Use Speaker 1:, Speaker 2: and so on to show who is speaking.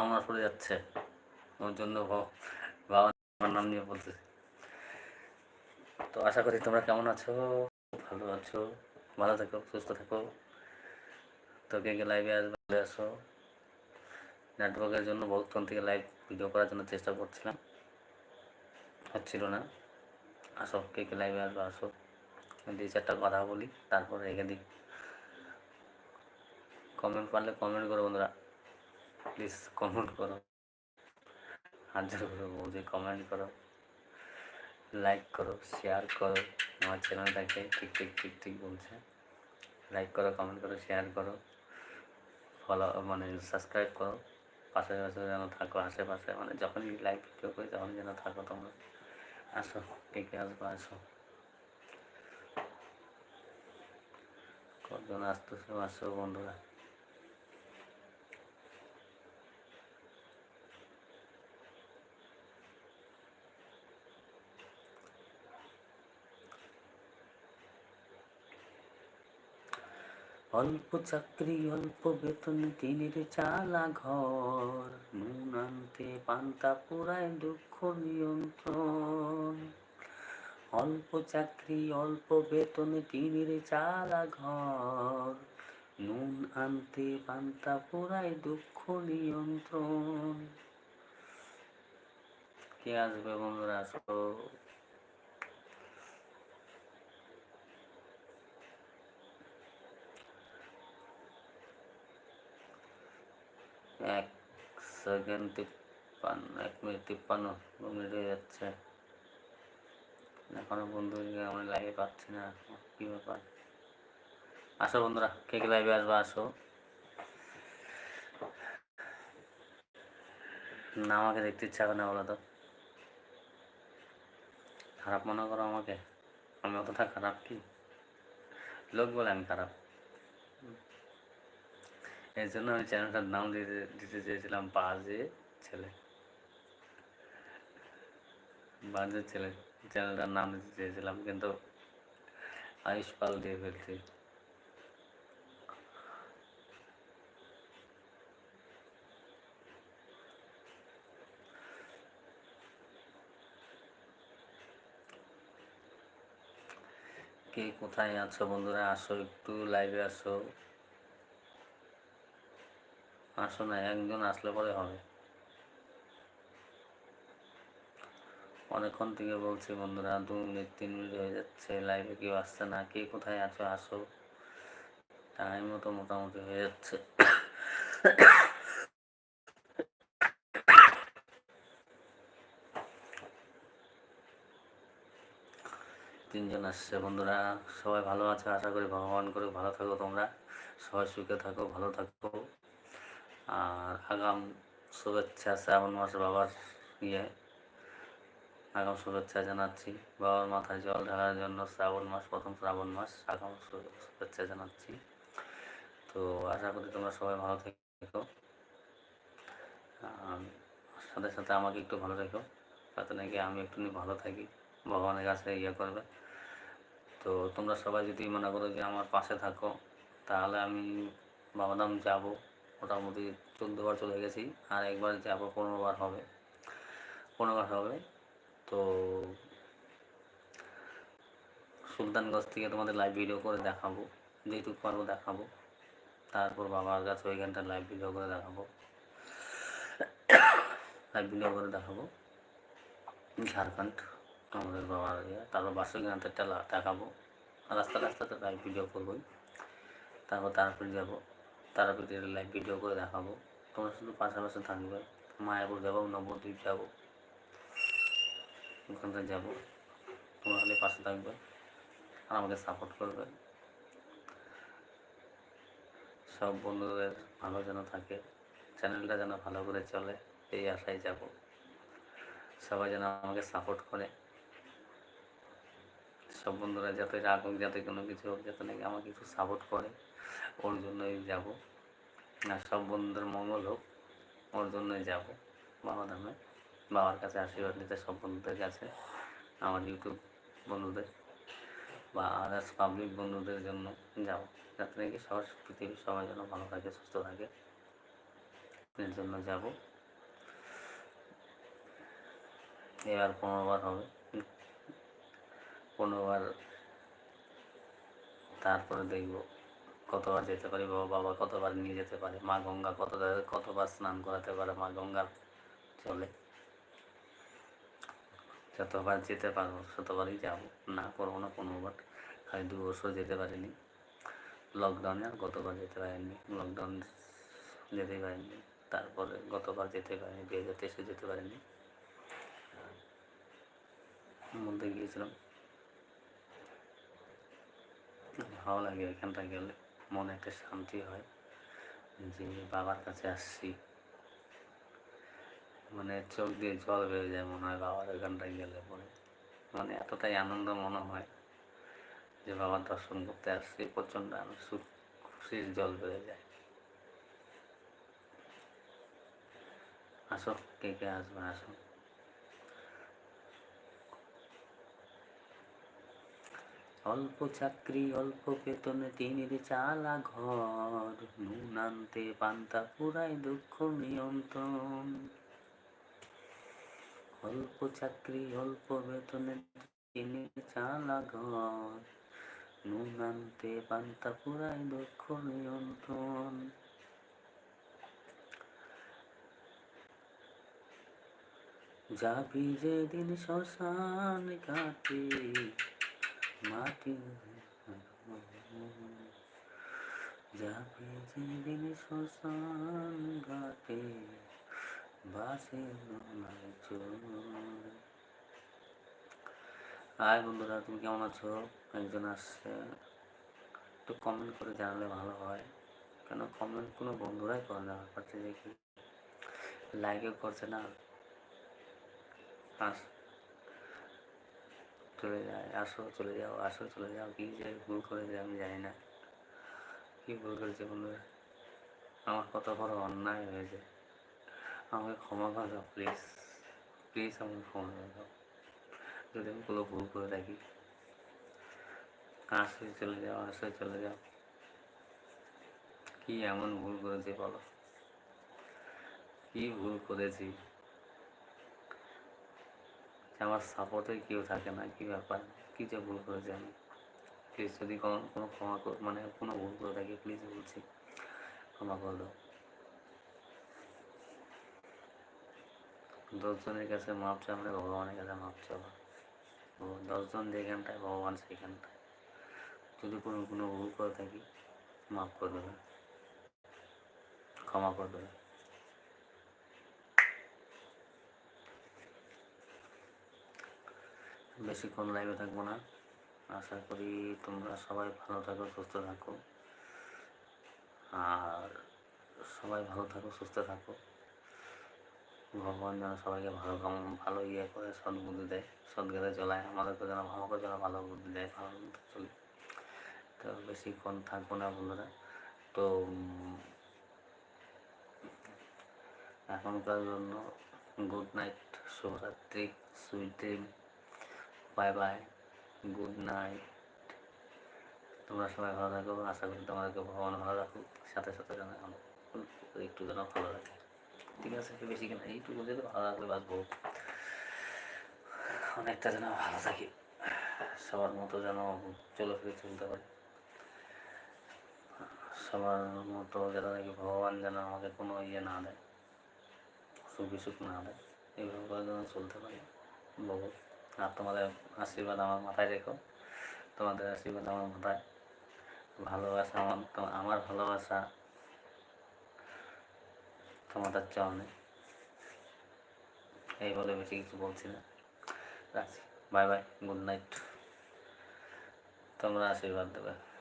Speaker 1: মাস পড়ে যাচ্ছে। ওর জন্য বাবা বাবার নাম নিয়ে বলতেছি। তো আশা করি তোমরা কেমন আছো? ভালো আছো? ভালো থেকো, সুস্থ থেকো। তো কে কে লাইভে আসবে আসো। নেটওয়ার্কের জন্য বহুক্ষণ থেকে লাইভ ভিডিও করার জন্য চেষ্টা করছিলাম। হচ্ছিল না। আসো, কে কে লাইভে আসবে, আসো। দুই চারটা কথা বলি, তারপর রেখে দিই। কমেন্ট পারলে কমেন্ট করো বন্ধুরা। প্লিজ কমেন্ট করো। হাত জোর করে বলছি কমেন্ট করো। লাইক করো শেয়ার করো। আমার চ্যানেলটাকে ঠিক ঠিক ঠিক ঠিক বলছে। লাইক করো কমেন্ট করো শেয়ার করো। ফলো মানে সাবস্ক্রাইব করো। পাশে পাশে যেন থাকো, আশেপাশে মানে যখনই লাইভ ভিডিও করি তখনই যেন থাকো তোমরা। আসো, কে আসব আসো। কজন আসতেছে, আসো বন্ধুরা। অল্প চাকরি, অল্প বেতন টিনের চালা ঘর। নুন আনতে পান্তা পোড়ায় দুঃখ নিয়ন্ত্রণ। অল্প চাকরি, অল্প বেতন টিনের চালা ঘর। নুন আনতে পান্তা পোড়ায় দুঃখ নিয়ন্ত্রণ। কে আসবে বন্ধুরা? আসো এক সেকেন্ড তিপ্পান্ন, এক মিনিট তিপ্পান্ন মিনিট হয়ে যাচ্ছে। এখনও বন্ধু আমি লাইভে পাচ্ছি না, কী ব্যাপার? আসো বন্ধুরা, কে কে লাইভে আসবে আসো। না, আমাকে দেখতে ইচ্ছা করে না, বলো তো। খারাপ মনে করো আমাকে আমি অতটা খারাপ কি? লোক বলে আমি খারাপ। এই জন্য আমি চ্যানেলটার নাম দিতে দিতে চেয়েছিলাম বাজে ছেলে। বাজে ছেলে, চ্যানেলটার নাম দিতে চেয়েছিলাম, কিন্তু আয়ুষ পাল দিয়ে ফেলছি। কে কোথায় আছো বন্ধুরা? আসো, একটু লাইভে আসো। আসো না, একজন আসলে পরে হবে। অনেকক্ষণ থেকে বলছি, বন্ধুরা, দু মিনিট, তিন মিনিট হয়ে যাচ্ছে লাইভে কেউ আসছে না। কে কোথায় আছো? আসো। টাইম মতো মোটামুটি হয়ে যাচ্ছে। তিনজন আসছে। বন্ধুরা, সবাই ভালো আছে? আশা করি ভগবান করে ভালো থাকো তোমরা। সবাই সুখে থাকো, ভালো থাকো। আর আগাম শুভেচ্ছা, শ্রাবণ মাসে বাবার ইয়ে। আগাম শুভেচ্ছা জানাচ্ছি। বাবার মাথায় জল ঢালার জন্য শ্রাবণ মাস, প্রথম শ্রাবণ মাস। আগাম শুভেচ্ছা জানাচ্ছি। তো আশা করি তোমরা সবাই ভালো থেকো। সাথে সাথে আমাকে একটু ভালো রেখো যাতে নাকি আমি একটু ভালো থাকি। ভগবানের কাছে ইয়ে করবে। তো তোমরা সবাই যদি মনে করো যে আমার পাশে থাকো, তাহলে আমি বাবাধাম যাব। মোটামুটি চোদ্দোবার চলে গেছি আর একবার যাব পনেরোবার হবে পনেরোবার হবে। তো সুলতানগঞ্জ থেকে তোমাদের লাইভ ভিডিও করে দেখাবো যেটুকু পারব দেখাবো। তারপর বাবার কাছে ওইখানটা লাইভ ভিডিও করে দেখাবো। লাইভ ভিডিও করে দেখাবো। ঝাড়খণ্ড, আমাদের বাবার ইয়ে। তারপর বাসুগানটা দেখাবো। রাস্তা রাস্তাতে লাইভ ভিডিও করবোই। তারপর তারপর যাব। তারাপীঠের লাইভ ভিডিও করে দেখাবো। তোমরা শুধু পাশাপাশি থাকবে। মায়াপুর যাব, নবদ্বীপ যাব। ওখানে যাব। তোমরা খালি পাশে থাকবে। আর আমাকে সাপোর্ট করবে। সব বন্ধুদের ভালো যেন থাকে। চ্যানেলটা যেন ভালো করে চলে, এই আশায় যাব। সবাই যেন আমাকে সাপোর্ট করে। সব বন্ধুরা যাতে রাগ হোক, যাতে কোনো কিছু হোক, যাতে নাকি আমাকে একটু সাপোর্ট করে, ওর জন্যই যাব। আর সব বন্ধুদের মঙ্গল হোক, ওর জন্যই যাব বাবা ধামে। বাবার কাছে আশীর্বাদ নিতে সব বন্ধুদের কাছে, আমার ইউটিউব বন্ধুদের বা আদার্স পাবলিক বন্ধুদের জন্য যাব। যাতে নাকি সবার পৃথিবীর সবাই যেন ভালো থাকে, সুস্থ থাকে, এর জন্য যাব। এবার পনেরোবার হবে। পনেরোবার তারপরে দেখব। কতবার যেতে পারি, বাবা বাবা কতবার নিয়ে যেতে পারে, মা গঙ্গা কত কতবার স্নান করাতে পারে, মা গঙ্গার চলে। যতবার যেতে পারব, ততবারই যাব। না করব না পনেরোবার খালি দু বছর যেতে পারিনি। লকডাউনে আর গতবার যেতে পারিনি। লকডাউন যেতে পারিনি। তারপরে গতবার যেতে পারিনি দুই হাজার তেইশে যেতে পারিনি। বলতে গিয়েছিলাম। ভালো লাগে এখানটা গেলে। মনে একটা শান্তি হয় যে বাবার কাছে আসছি। মানে চোখ দিয়ে জল বেড়ে যায় মনে হয় বাবার ওইখানটায় গেলে পরে। মানে এতটাই আনন্দ মনে হয় যে বাবার দর্শন করতে আসছি প্রচণ্ড সুখ, খুশির জল বেড়ে যায়। আসো, কে কে আসবে? আসো। অল্প চাকরি, অল্প বেতনে তিনির চালা ঘর। নুন আনতে পান্তা পুরাই দুঃখ নিয়ন্ত্রণ। অল্প চাকরি, অল্প বেতনে তিনির চালা ঘর। নুন আনতে পান্তা পুরাই দুঃখ নিয়ন্ত্রণ। যাবি যেদিন শ্মশান ঘাটে মাটি যাবে যেদিন শ্মশান ঘাটে, বাসে হাই বন্ধুরা, তুমি কেমন আছো? একজন আসছে। একটু কমেন্ট করে জানালে ভালো হয়। কেন কমেন্ট কোনো বন্ধুরাই করে না? ব্যাপারটা দেখি। লাইকও করছে না। আস চলে যায়, আসো, চলে যাও, আসো, চলে যাও, কী যে ভুল করেছে আমি জানি না। কী ভুল করেছে বন্ধুরা আমার কত বড় অন্যায় হয়েছে। আমাকে ক্ষমা করে দাও প্লিজ প্লিজ আমাকে ক্ষমা করে দাও। যদি আমি কোনো ভুল করে থাকি, আসে, চলে যাও, আসে, চলে যাও। কি এমন ভুল করেছি বলো? কি ভুল করেছি? আমার সাপোর্টে কেউ থাকে না, কি ব্যাপার? কী যে ভুল করেছি আমি? প্লিজ যদি কোনো কোনো ক্ষমা মানে কোনো ভুল করে থাকি প্লিজ বলছি, ক্ষমা করে দাও। দশজনের কাছে মাপ চাপলে ভগবানের কাছে মাপ ভগবান- দশজন যেখানটায়, ভগবান সেখানটায়। যদি কোনো কোনো ভুল করে থাকি মাফ করে দেবে। ক্ষমা করে দেবে। বেশিক্ষণ লাইভে থাকব না। আশা করি তোমরা সবাই ভালো থাকো, সুস্থ থাকো। আর সবাই ভালো থাকো, সুস্থ থাকো। ভগবান যেন সবাইকে ভালো কাম, ভালো ইয়ে করে, সদ্বুদ্ধি দেয় সদ্গেতে চলায়। আমাদেরকে যেন আমাকে যেন ভালো বুদ্ধি দেয়, ভালো চলি। তো বেশিক্ষণ থাকব না বন্ধুরা। তো এখনকার জন্য গুড নাইট শুভরাত্রি sweet dream bye bye good night তোমরা সবাই ভালো থাকো। আশা করি তোমাদেরকে ভগবান ভালো রাখুক। সাথে সাথে যেন একটু যেন ভালো রাখে ঠিক আছে বেশি কিনা? এইটুকু যেন ভালো রাখলে বাঁচবো। অনেকটা যেন ভালো থাকি। সবার মতো যেন চলে ফিরে চলতে পারি। সবার মতো যেন নাকি ভগবান যেন আমাকে কোনো ইয়ে না দেয়। সুখ বিসুখ না দেয়। এইভাবে যেন চলতে পারি। বলব আর তোমাদের আশীর্বাদ আমার মাথায় রেখো। তোমাদের আশীর্বাদ আমার মাথায়। ভালোবাসা আমার আমার ভালোবাসা তোমাদের চরণে এই বলে বেশি কিছু বলছি না। রাখছি। Bye bye, good night. তোমরা আশীর্বাদ দেবে।